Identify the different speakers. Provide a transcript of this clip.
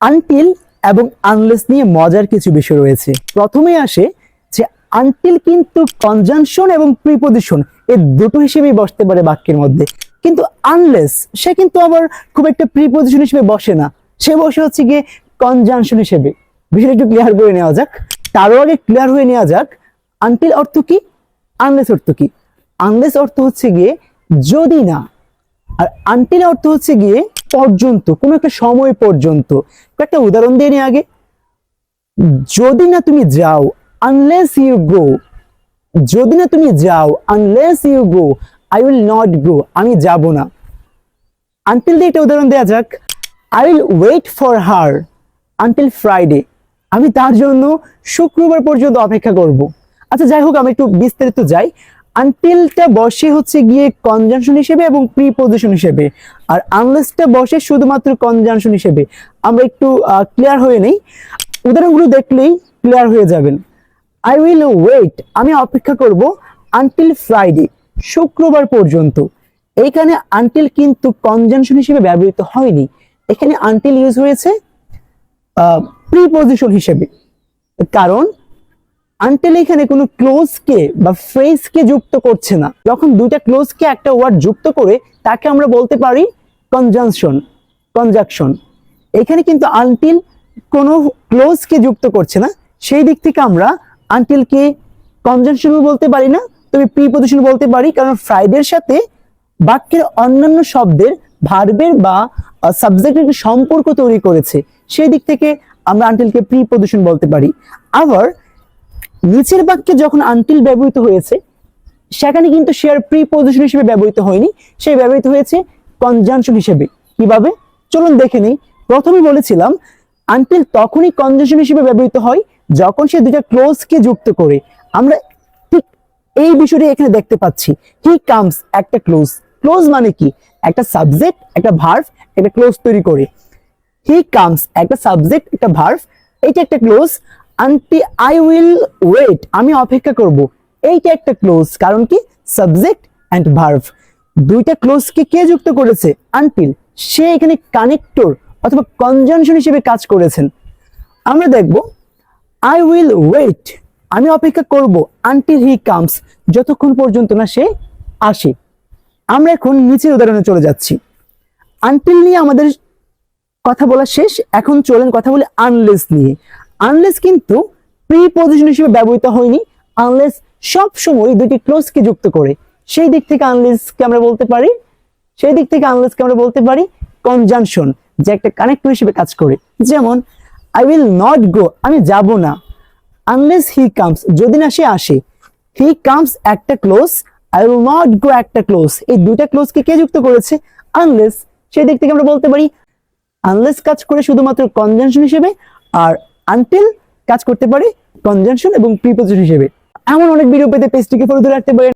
Speaker 1: Until এবং unless নিয়ে মজার কিছু বিষয় রয়েছে। প্রথমে আসে যে আনটিল কিন্তু কনজাংশন এবং প্রিপোজিশন এই দুটো হিসেবেই বসতে পারে বাক্যের মধ্যে। কিন্তু আনলেস সে কিন্তু আবার খুব একটা প্রিপোজিশন হিসেবে বসে না। সে বসে হচ্ছে গিয়ে কনজাংশন হিসেবে। বিষয়টা একটু ক্লিয়ার করে নেওয়া যাক। তারও আগে ক্লিয়ার হয়ে নেওয়া যাক। আনটিল অর্থ কি? আনলেস অর্থ কি? আনলেস অর্থ হচ্ছে গিয়ে যদি না। আর আনটিল অর্থ হচ্ছে গিয়ে পর্যন্ত, কোনো একটা সময় পর্যন্ত। একটা উদাহরণ দিয়ে নিই আগে। যদি না তুমি যাও আনলেস ইউ গো যদি না তুমি যাও unless you go I will not go আমি যাব না। আনটিল দিয়ে একটা উদাহরণ দেওয়া যাক। I will wait for her until Friday আমি তার জন্য শুক্রবার পর্যন্ত অপেক্ষা করব। আচ্ছা যাই হোক, আমি একটু বিস্তারিত যাই। আনটিলটা বসে হচ্ছে গিয়ে কনজাংশন হিসেবে এবং প্রিপোজিশন হিসেবে। আর আনলেসটা বসে শুধুমাত্র কনজাংশন হিসেবে। আমরা একটু ক্লিয়ার হয়ে নেই। উদাহরণগুলো দেখলেই ক্লিয়ার হয়ে যাবেন। আই উইল ওয়েট আমি অপেক্ষা করব আনটিল ফ্রাইডে শুক্রবার পর্যন্ত। এইখানে আনটিল কিন্তু কনজাংশন হিসেবে ব্যবহৃত হয়নি। এখানে আনটিল ইউজ হয়েছে প্রিপোজিশন হিসেবে। কারণ আনটিল এখানে কোনো ক্লোজকে বা ফ্রেজকে যুক্ত করছে না। যখন দুইটা ক্লোজকে একটা ওয়ার্ড যুক্ত করে, তাকে আমরা বলতে পারি কনজাংশন কনজাকশন এখানে কিন্তু আনটিল কোনো ক্লোজকে যুক্ত করছে না, সেই দিক থেকে আমরা আনটিলকে কনজাংশন বলতে পারি না, তবে প্রিপোজিশন বলতে পারি, কারণ ফ্রাইডের সাথে বাক্যের অন্যান্য শব্দের ভার্বের বা সাবজেক্টের সম্পর্ক তৈরি করেছে। সেই দিক থেকে আমরা আনটিলকে প্রিপোজিশন বলতে পারি। আবার নিচের বাক্যে যখন আনটিল ব্যবহৃত হয়েছে, সেখানে কিন্তু সে আর প্রিপোজিশন হিসেবে ব্যবহৃত হয়নি। সে ব্যবহৃত হয়েছে কনজাংশন হিসেবে। কীভাবে? চলুন দেখে নেই। প্রথমে বলেছিলাম আনটিল তখনই কনজাংশন হিসেবে ব্যবহৃত হয়, যখন সে দুইটা ক্লোজকে যুক্ত করে। আমরা ঠিক এই বিষয়টি এখানে দেখতে পাচ্ছি। হি কামস একটা ক্লোজ ক্লোজ মানে কি? একটা সাবজেক্ট একটা ভার্ভ একটা ক্লোজ তৈরি করে। হি কামস একটা সাবজেক্ট একটা ভার্ভ এটা একটা clause until I will wait আমি অপেক্ষা করব। এইটা একটা ক্লোজ কারণ কি? সাবজেক্ট অ্যান্ড ভার্ভ দুইটা ক্লোজকে কে যুক্ত করেছে? আনটিল সে এখানে কানেক্টর অথবা কনজাংশন হিসেবে কাজ করেছেন। আমরা দেখব। আই উইল ওয়েট আমি অপেক্ষা করব। আনটিল হি কামস যতক্ষণ পর্যন্ত না সে আসে। আমরা এখন নিচের উদাহরণে চলে যাচ্ছি। আনটিল নিয়ে আমাদের কথা বলা শেষ। এখন চলেন কথা বলি আনলেস নিয়ে। আনলেস কিন্তু প্রিপোজিশন হিসেবে ব্যবহৃত হয়নি আনলেস সব সময় দুটি ক্লোজকে যুক্ত করে। সেই দিক থেকে আনলেসকে আমরা বলতে পারি? সেই দিক থেকে আনলেসকে আমরা বলতে পারি? কনজাংশন যে একটা কানেক্টর হিসেবে কাজ করে। যেমন আই উইল নট গো আমি যাব না। আনলেস হি কামস যদি না সে আসে হি কামস একটা clause I will not go একটা ক্লোজ এই দুইটা ক্লোজকে কে যুক্ত করেছে? আনলেস সেই দিক থেকে আমরা বলতে পারি আনলেস কাজ করে শুধুমাত্র কনজাংশন হিসেবে, আর আনটিল কাজ করতে পারে কনজাংশন এবং প্রিপোজিশন হিসেবে। এমন অনেক ভিডিও পেতে পেজটিকে ফলো ধরে রাখতে পারেন।